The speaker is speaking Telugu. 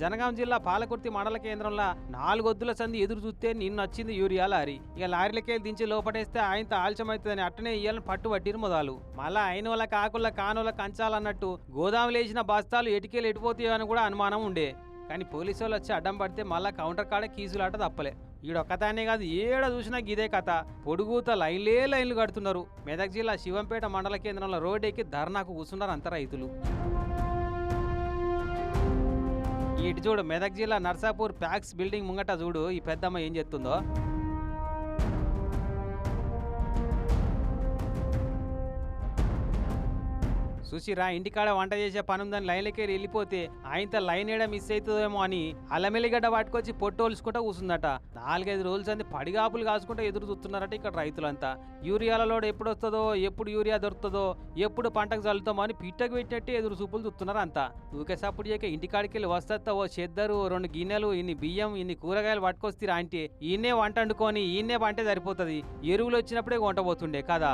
జనగాం జిల్లా పాలకుర్తి మండల కేంద్రంలో నాలుగొద్దుల సంధి ఎదురు చూస్తే నిన్ను వచ్చింది యూరియా లారీ. ఇక లారీలకెళ్ళి దించి లోపటేస్తే ఆయనతో ఆలస్యమవుతుందని అట్టనే ఇయ్యాలని పట్టుబట్టిరు మొదలు. మళ్ళా అయిన వాళ్ళ కాకుల కానుల కంచాలన్నట్టు గోదాములు వేసిన బస్తాలు ఎటుకెళ్ళి ఎటుపోతాయో అని కూడా అనుమానం ఉండే. కానీ పోలీసు వాళ్ళు వచ్చి అడ్డం పడితే మళ్ళా కౌంటర్ కాడ కీసులాట తప్పలే. ఈడొక్కతానే కాదు ఏడ చూసినా గిదే కథ. పొడుగుత లైన్లే లైన్లు కడుతున్నారు. మెదక్ జిల్లా శివంపేట మండల కేంద్రంలో రోడ్డెక్కి ఎక్కి ధర్నాకు కూర్చున్నారు అంత రైతులు. ఇటు చూడు మెదక్ జిల్లా నర్సాపూర్ ప్యాక్స్ బిల్డింగ్ ముంగట చూడు ఈ పెద్దమ్మ ఏం చేస్తుందో. సుశీరా ఇంటికాడ వంట చేసే పని ఉందని వెళ్ళిపోతే ఆయనతో లైన్ ఏడ మిస్ అవుతుందేమో అని అల్లమెల్లిగడ్డ పట్టుకొచ్చి పొట్టు ఒలుచుకుంటా కూర్చుందట నాలుగైదు రోజులు అంది పడిగాపులు కాసుకుంటా ఎదురు చూస్తున్నారట ఇక్కడ రైతులంతా. యూరియాల లోడ్ ఎప్పుడు వస్తుందో ఎప్పుడు యూరియా దొరుకుతుందో ఎప్పుడు పంటకు చల్లుతామో అని పిట్టకు పెట్టినట్టు ఎదురు చూపులు చూస్తున్నారు అంతా ఊకేసప్పుడు చేయక ఇంటికాడికి వెళ్ళి వస్తా ఓ చెద్దరు రెండు గిన్నెలు ఇన్ని బియ్యం ఇన్ని కూరగాయలు పట్టుకొస్తారా అంటే ఈయనే వంట వండుకొని ఈయనే వంటే సరిపోతుంది. ఎరువులు వచ్చినప్పుడే వంట పోతుండే కదా.